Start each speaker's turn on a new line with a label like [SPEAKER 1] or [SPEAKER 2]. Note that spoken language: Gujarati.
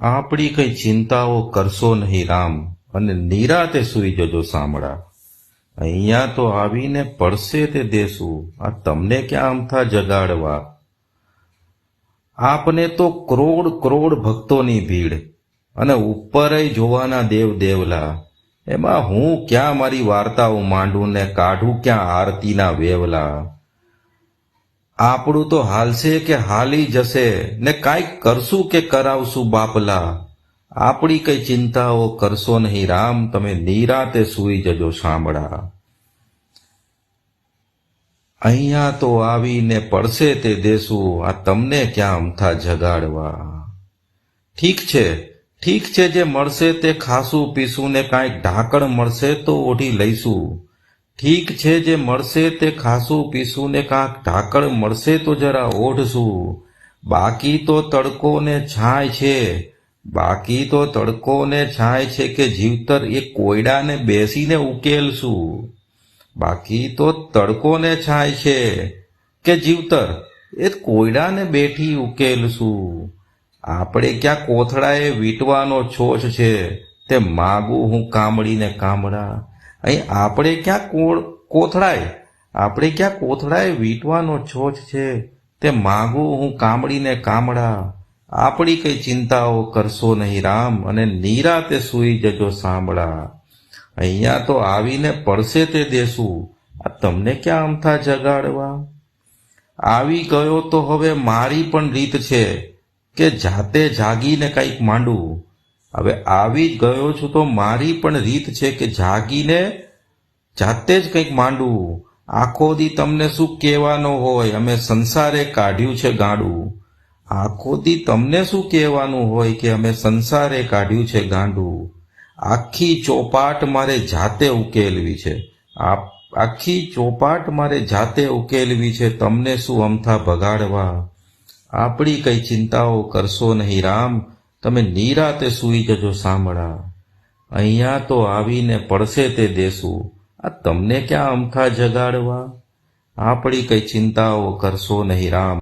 [SPEAKER 1] આપણી કઈ ચિંતાઓ કરશો નહીં, રામ. અને નિરાતે સૂઈ જજો સાંભળા. અહીંયા તો આવીને પડશે તે દેશું. આ તમને ક્યાં અમથા જગાડવા? આપને તો કરોડ કરોડ ભક્તોની ભીડ. અને ઉપરય જોવાના દેવ દેવલા. એમાં હું ક્યાં મારી વાર્તાઓ માંડું ને કાઢું, ક્યાં આરતીના વેવલા? આપણું તો હાલશે કે હાલી જશે ને કાંઈક કરશું કે કરાવશું બાપલા. આપણી કઈ ચિંતાઓ કરશો નહીં રામ, તમે નિરાતે સૂઈ જજો સાંભળા. અહીંયા તો આવીને પડશે તે દેશું આ તમને ક્યાં અમથા જગાડવા? ઠીક છે ઠીક છે, જે મળશે તે ખાશું પીશું ને કાંઈક ઢાંકણ મળશે તો ઓઢી લઈશું. ઠીક છે જે મળશે તે ખાસું પીશું ને કાંક ઢાંકણ મળશે તો જરા ઓઢશું. બાકી તો તડકો ને છાંય છે. બાકી તો તડકો ને છાંય છે કે જીવતર એ કોયડાને બેસીને ઉકેલશું. બાકી તો તડકો ને છાંય છે કે જીવતર એ કોયડાને બેઠી ઉકેલશું. આપણે ક્યાં કોથળાએ વીંટવાનો છોછ છે. તે માગું હું કામડીને કામડા અહીં આપણે ક્યાં કોળ કોથળાએ? આપણે ક્યાં કોથળાએ વીંટવાનો છોછ છે? તે માગું હું કામડીને કામડા આપણી કઈ ચિંતાઓ કરશો નહીં રામ, અને નિરાતે સૂઈ જજો સાંભળા. અહીંયા તો આવીને પડશે તે દેશું આ તમને ક્યાં અમથા જગાડવા? આવી ગયો તો હવે મારી પણ રીત છે, કે જાતે જાગીને કંઈક માંડું. હવે આવી જ ગયો છું તો મારી પણ રીત છે કે જાગીને જાતે જ કંઈક માંડવું. આખો દી તમને શું કહેવાનો હોય? અમે સંસારે કાઢ્યું છે ગાંડું. આખો દી તમને શું કહેવાનું હોય કે અમે સંસારે કાઢ્યું છે ગાંડું? આખી ચોપાટ મારે જાતે ઉકેલવી છે. આખી ચોપાટ મારે જાતે ઉકેલવી છે. તમને શું અમથા ભગાડવા? આપણી કઈ ચિંતાઓ કરશો નહીં, રામ. તમે નિરાતે સૂઈ જજો સાંભળા. અહીંયા તો આવીને પડશે તે દેશું આ તમને ક્યાં અમથા જગાડવા? આપણી કઈ ચિંતાઓ કરશો નહીં, રામ.